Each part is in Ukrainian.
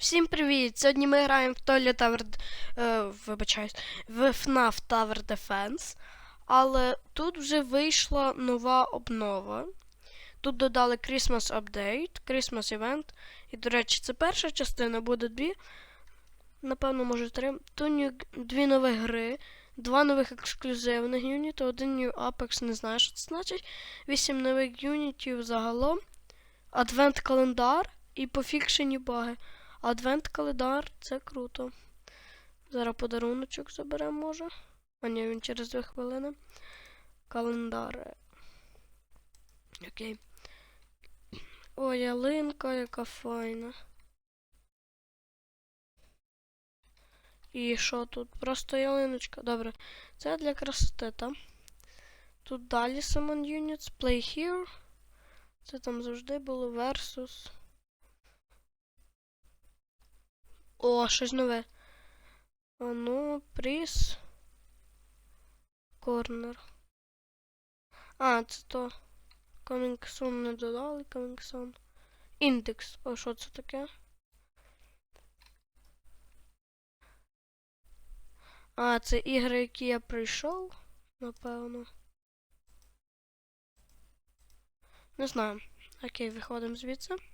Всім привіт! Сьогодні ми граємо в. Д- Е, вибачаюсь, в FNAF Tower Defense. Але тут вже вийшла нова обнова. Тут додали Christmas Update, Christmas Event. І, до речі, це перша частина, буде дві. Напевно, може три. Тут дві нові гри, два нових ексклюзивних юніти, один New Apex, не знаю, що це значить. Вісім нових юнітів загалом. Адвент календар і пофікшені баги. Адвент календар це круто. Зараз подаруночок заберемо, може. А ні, він через дві хвилини. Календар. Окей. О, ялинка, яка файна. І що тут? Просто ялиночка. Добре. Це для красоти, та? Тут далі Summon Units, Play Here. Це там завжди було Versus. О, щось нове. А ну, приз. Корнер. А, це то. Soon не додали, soon. Індекс. О, що це таке? А, це ігри, які я прийшов, напевно. Не знаю. Окей, виходимо звідси.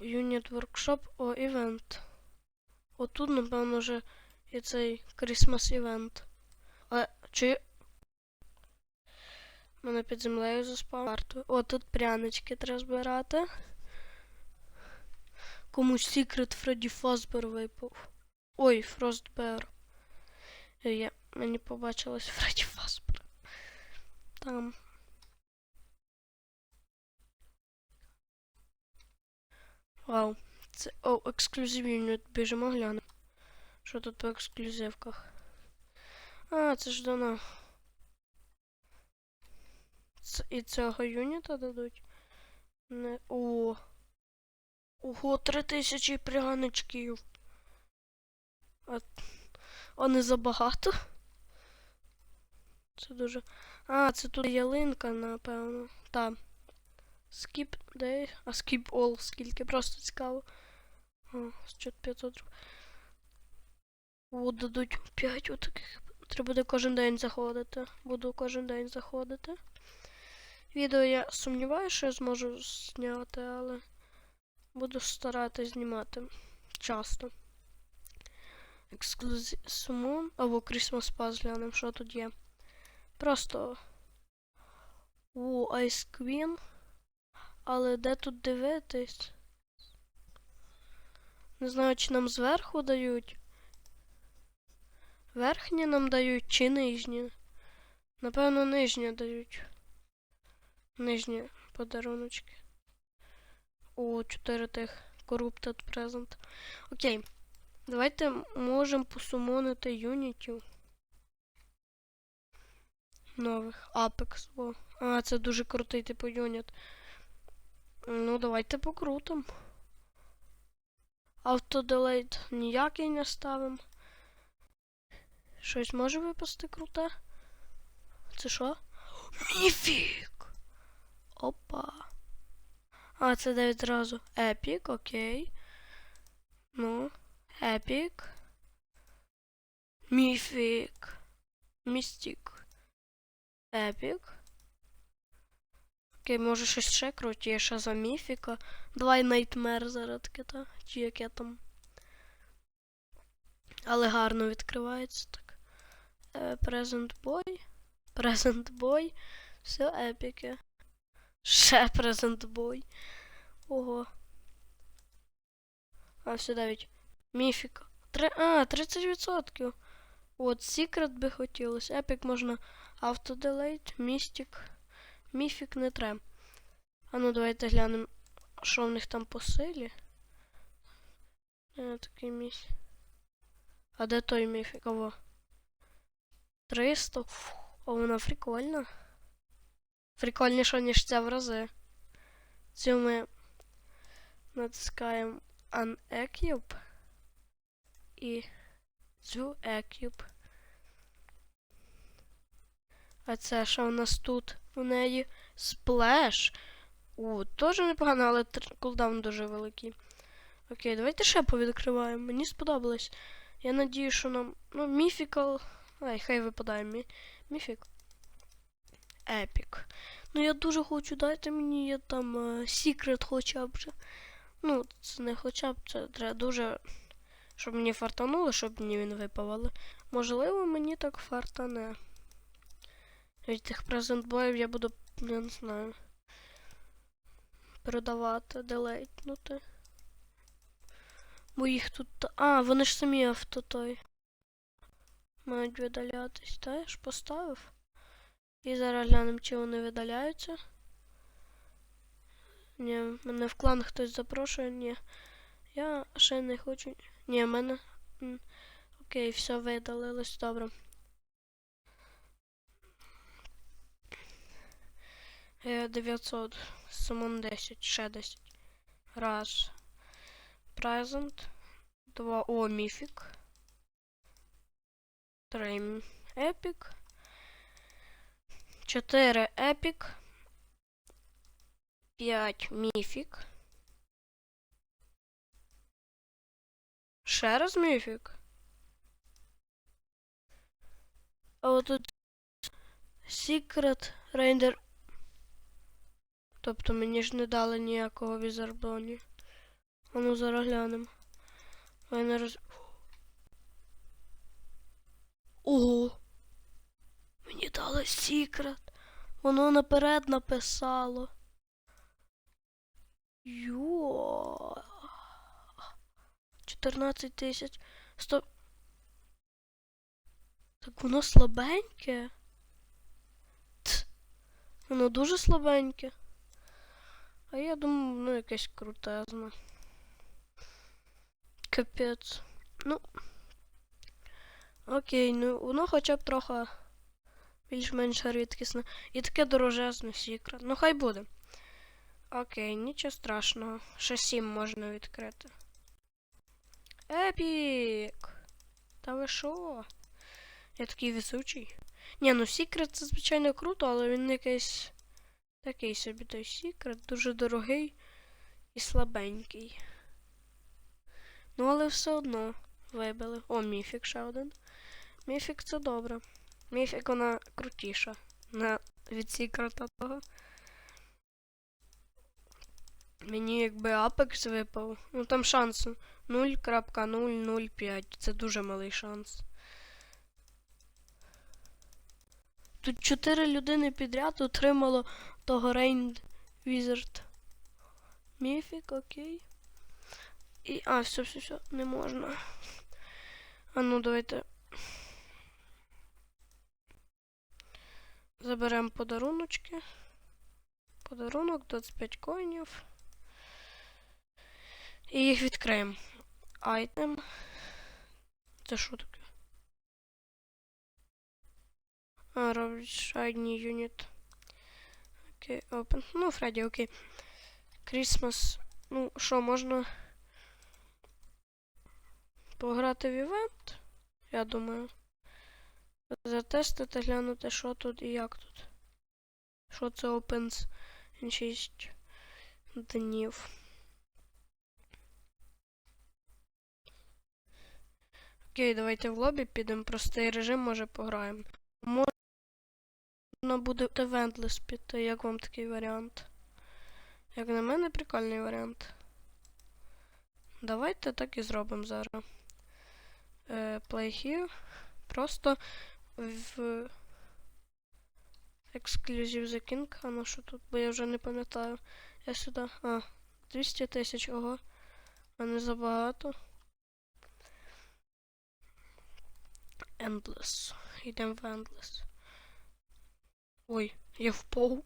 Юніт воркшоп, о, івент. Отут, напевно, вже і цей Christmas івент. Але чи. Мене під землею заспав. Карту. О, тут прянички треба збирати. Комусь Secret Freddy Fazbear випав. Ой, Frostbear. Я, мені побачилось Фредді Фазбер. Там. Вау. Це. О, ексклюзив юніт. Біжимо глянемо. Що тут по ексклюзивках? А, це ж дано. Це, і цього юніта дадуть. Не. О. Ого, три тисячі пряничків. А, а не забагато? Це дуже. А, це тут ялинка, напевно. Та. Skip day. А skip all скільки? Просто цікаво. О, що 500. О, дадуть 5 отаких. Треба буде кожен день заходити. Буду кожен день заходити. Відео я сумніваюся, що я зможу зняти, але буду старатись знімати часто. Ексклюзив або Christmas Pass глянемо, що тут є. Просто у Ice Queen. Але де тут дивитись? Не знаю, чи нам зверху дають. Верхні нам дають чи нижні. Напевно, нижні дають. Нижні подаруночки. О, 4 тих Corrupted Present. Окей. Давайте можемо посумонити юнітів. Нових. Apex. О. А, це дуже крутий типу юніт. Ну, давайте покрутим. Автоделейт ніякий не ставим. Щось може випасти круте? Це що? Міфік! Опа. А, це де відразу. Епік, окей. Ну, епік. Міфік. Містік. Епік. Окей, може щось ще крутіше за міфіка. Давай Nightmare зараз таке, та? Чи яке там. Але гарно відкривається так. Е, Present Boy. Present Boy. Все епіки. Ще Present Boy. Ого. А, все навіть. Міфіка. Три... А, 30%. От, Secret би хотілося. Епік можна автоделейт, містик. Міфік не треба. А ну давайте глянемо, що в них там по силі. Е, такий міф. А де той міфік? Кого? 300. Фу, О, вона прикольна. Прикольніша, ніж ця в рази. Цю ми натискаємо Unequip і цю Equip. А це що у нас тут? У неї сплеш. У, теж непогано, але кулдаун дуже великий. Окей, давайте ще повідкриваємо. Мені сподобалось. Я надію, що нам. Ну, міфікал. Ай, хай випадає мі... міфік. Епік. Ну я дуже хочу, дайте мені я там секрет хоча б. же. Ну, це не хоча б, це треба дуже. Щоб мені фартануло, щоб мені він випав, але можливо мені так фартане. Від тих презентбоїв я буду, я не знаю. Продавати, делейтнути. Бо їх тут. А, вони ж самі авто той. Мають видалятись, та я ж поставив. І зараз глянемо, чи вони видаляються. Ні, мене в клан хтось запрошує, ні. Я ще не хочу. Ні, мене. Окей, все видалилось, добре. 900. Самон 10, ще 10. Раз. Present. Два. О, міфік. Три. Епік. Чотири епік. П'ять міфік. Ще раз міфік. А отут Secret Render. Тобто мені ж не дали ніякого візарбоні. А ну зараз глянемо. Я не роз... Ого! Мені дали секрет. Воно наперед написало. Йо. 14 тисяч. Стоп. Так воно слабеньке. Т. Воно дуже слабеньке. А я думаю, ну якесь крутезне. Капець. Ну. Окей, ну воно хоча б трохи більш-менш рідкісне. І таке дорожезне секрет. Ну хай буде. Окей, нічого страшного. Ще сім можна відкрити. Епік! Та ви що? Я такий висучий. Ні, ну секрет це звичайно круто, але він якийсь такий собі той секрет, дуже дорогий і слабенький. Ну, але все одно вибили. О, міфік ще один. Міфік це добре. Міфік вона крутіша. На від секрета того. Мені якби Apex випав. Ну там шанс 0.005. Це дуже малий шанс. Тут 4 людини підряд отримало того Rain Wizard. Міфік, окей. І. А, все, все, все, не можна. А ну давайте. Заберемо подаруночки. Подарунок 25 коїнів. І їх відкриємо. Айтем. Це що таке? А, робить shiny юніт. Окей, open. Ну, Фредді, окей. Крісмас. Ну, що, можна пограти в івент? Я думаю. Затестити, глянути, що тут і як тут. Що це opens in 6 днів. Окей, давайте в лобі підемо. Простий режим, може пограємо. Можна буде в Eventless піти, як вам такий варіант? Як на мене, прикольний варіант. Давайте так і зробимо зараз. Е, play here. Просто в Exclusive The King. А ну що тут? Бо я вже не пам'ятаю. Я сюди. А, 200 тисяч, ого. А не забагато. Endless. Йдемо в Endless. Ой, я впав.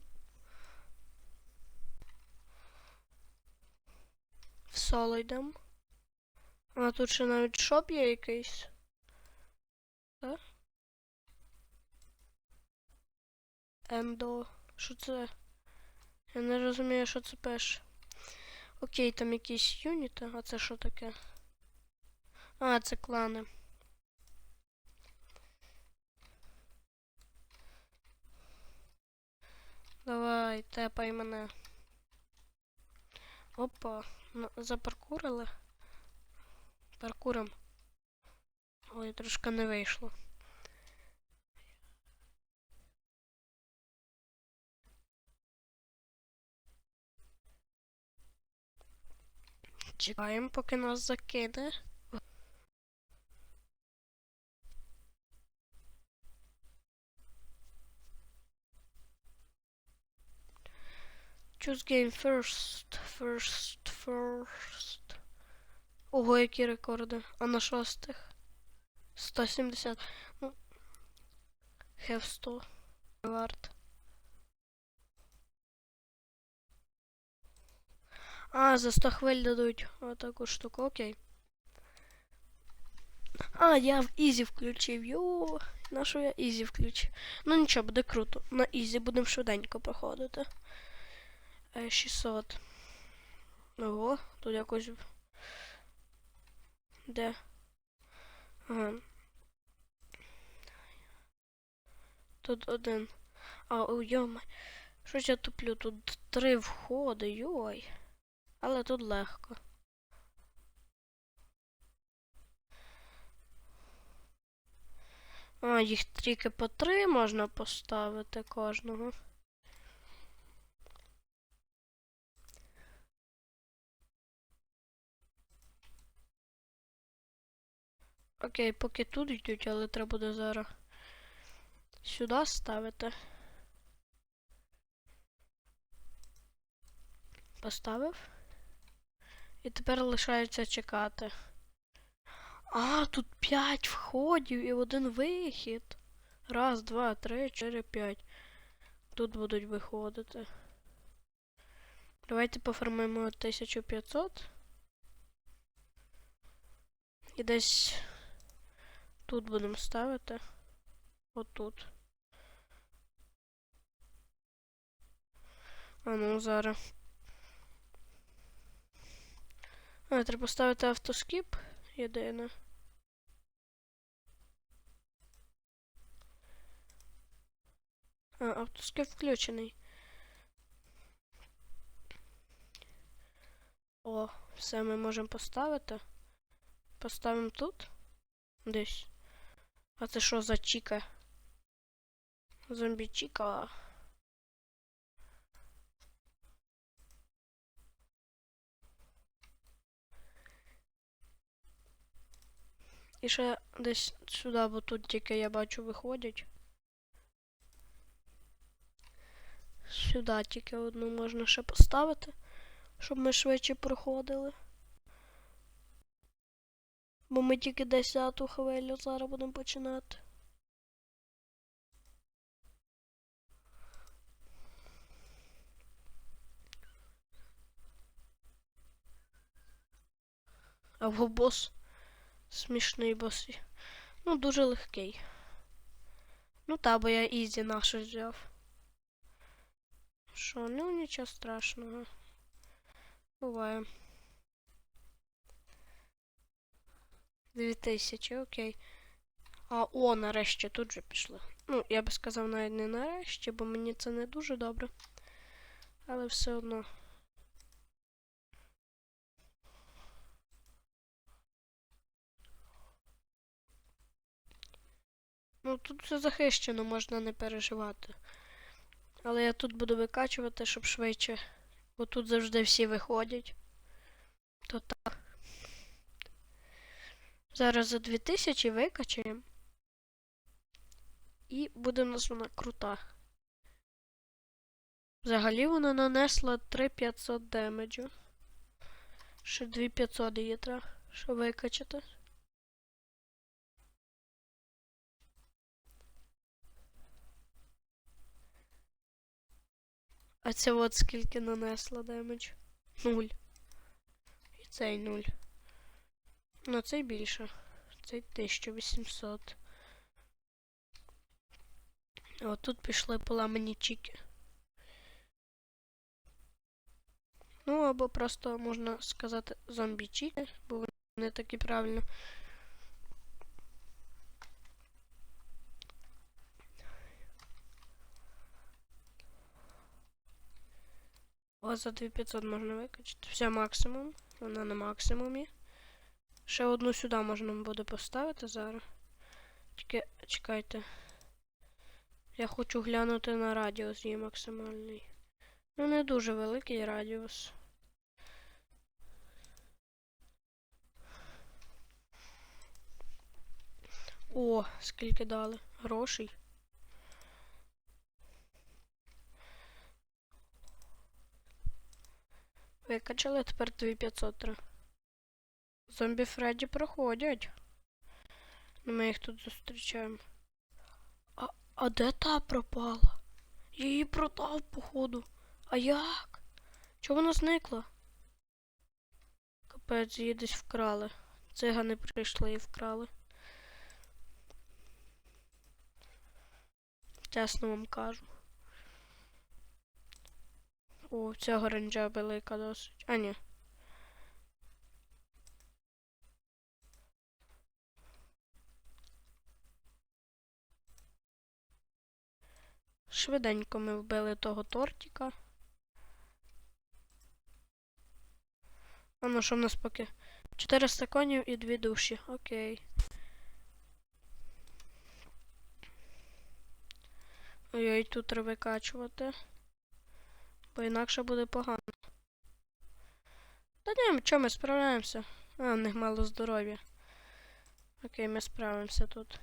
В соло йдемо. А тут ще навіть шоп є якийсь. Так? Ендо. Що це? Я не розумію, що це пише. Окей, там якісь юніти, а це що таке? А, це клани. Давай, тепай мене. Опа, запаркурили. Паркуром. Ой, трошки не вийшло. Чекаємо, поки нас закине. Choose game first, first, first. Ого, які рекорди. А на шостих? 170. Ну. Have 100. Варт. А, за 100 хвиль дадуть отаку штуку, окей. А, я в Ізі включив. Йо, на що я Ізі включив? Ну нічого, буде круто. На Ізі будемо швиденько проходити. Е, 600. Ого, тут якось. Де? Ага. Тут один. А, о, йома. Щось я туплю. Тут три входи, йой. Але тут легко. А, їх тільки по три можна поставити кожного. Окей, поки тут йдуть, але треба буде зараз сюди ставити. Поставив. І тепер лишається чекати. А, тут п'ять входів і один вихід. Раз, два, три, чотири, п'ять. Тут будуть виходити. Давайте поформуємо 1500. І десь тут будемо ставити. Отут. А ну зараз. А, треба поставити автоскіп єдине. А, автоскіп включений. О, все ми можемо поставити. Поставимо тут. Десь. А це що за чіка? Зомбі чіка. І ще десь сюди, бо тут тільки я бачу виходять. Сюди тільки одну можна ще поставити, щоб ми швидше проходили. Бо ми тільки 10 хвилю зараз будемо починати. Або бос. Смішний бос. Ну, дуже легкий. Ну та, бо я Ізі нашу взяв. Що, ну нічого страшного. Буває. Дві тисячі, окей. А, о, нарешті тут же пішли. Ну, я би сказав навіть не нарешті, бо мені це не дуже добре. Але все одно. Ну, тут все захищено, можна не переживати. Але я тут буду викачувати, щоб швидше. Бо тут завжди всі виходять. То так. Зараз за 2000 викачаємо. І буде у нас вона крута. Взагалі вона нанесла 3500 демеджу. Ще 2500 її треба, щоб викачати. А це от скільки нанесла демедж? Нуль. І цей нуль. Ну, цей більше. Цей 1800. О, тут пішли поламані чіки. Ну, або просто можна сказати зомбі чіки, бо вони такі правильно. О, за 2500 можна викачати. Все максимум. Вона на максимумі. Ще одну сюди можна буде поставити зараз. Тільки чекайте. Я хочу глянути на радіус її максимальний. Ну, не дуже великий радіус. О, скільки дали? Грошей. Викачали тепер 2500 треба. Зомбі Фредді проходять. Ну, Ми їх тут зустрічаємо. А, а де та пропала? Її продав, походу. А як? Чого вона зникла? Капець, її десь вкрали. Цигани прийшли і вкрали. Чесно вам кажу. О, ця оранжа велика досить. А, ні. Швиденько ми вбили того тортика. А ну що в нас поки? 400 конів і дві душі. Окей. Ой-ой, тут треба викачувати. Бо інакше буде погано. Та ні, чого ми справляємося? А, в них мало здоров'я. Окей, ми справимося тут.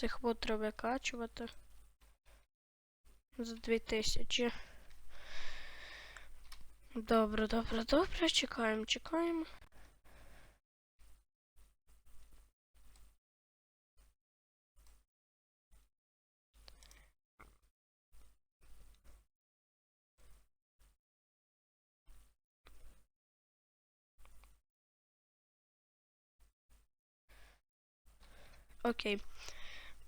Цих вод треба викачувати. За 2000. Добре, добре, добре. Чекаємо, чекаємо. Окей.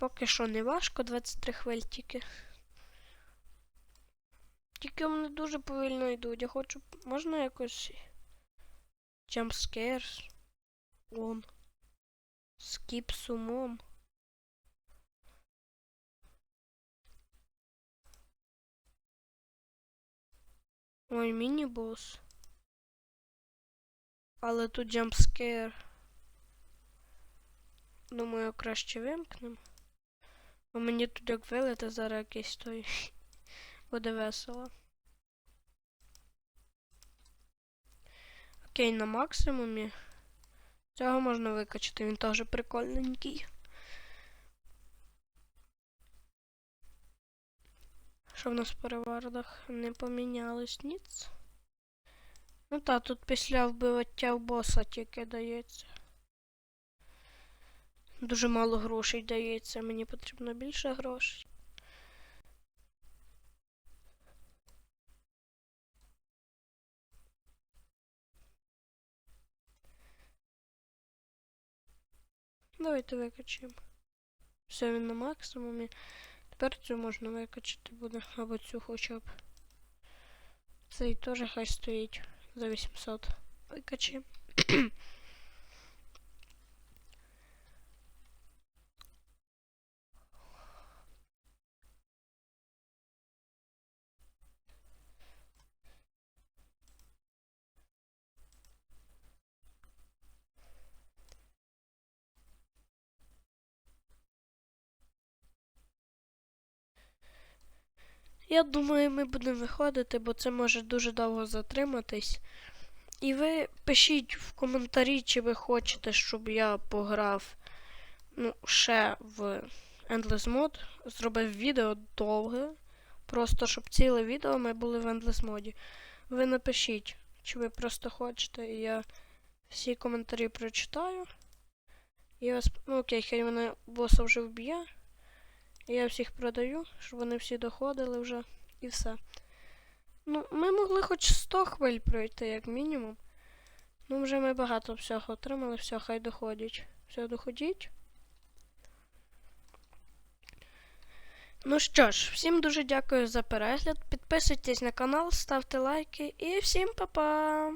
Поки що не важко, 23 хвиль тільки. Тільки вони дуже повільно йдуть. Я хочу. Можна якось. Jumpscares. Он. Скіп сумом. Ой, міні-бос. Але тут джампскер. Думаю, краще вимкнемо. Бо мені тут як вилити зараз якийсь той. Буде весело. Окей, на максимумі. Цього можна викачати, він теж прикольненький. Що в нас в перевардах? Не помінялось ніц. Ну та, тут після вбиваття в боса тільки дається. Дуже мало грошей дається, мені потрібно більше грошей. Давайте викачаємо. Все він на максимумі. Тепер цю можна викачати буде, або цю хоча б. Цей теж хай стоїть за 800. Викачаємо. Я думаю, ми будемо виходити, бо це може дуже довго затриматись. І ви пишіть в коментарі, чи ви хочете, щоб я пограв ну, ще в Endless Mod. Зробив відео довге. Просто щоб ціле відео ми були в Endless моді. Ви напишіть, чи ви просто хочете, і я всі коментарі прочитаю. І вас. Ну окей, хай мене боса вже вб'є. Я всіх продаю, щоб вони всі доходили вже і все. Ну, ми могли хоч 100 хвиль пройти, як мінімум. Ну, вже ми багато всього отримали, все, хай доходять. Все, доходіть. Ну що ж, всім дуже дякую за перегляд. Підписуйтесь на канал, ставте лайки і всім па-па!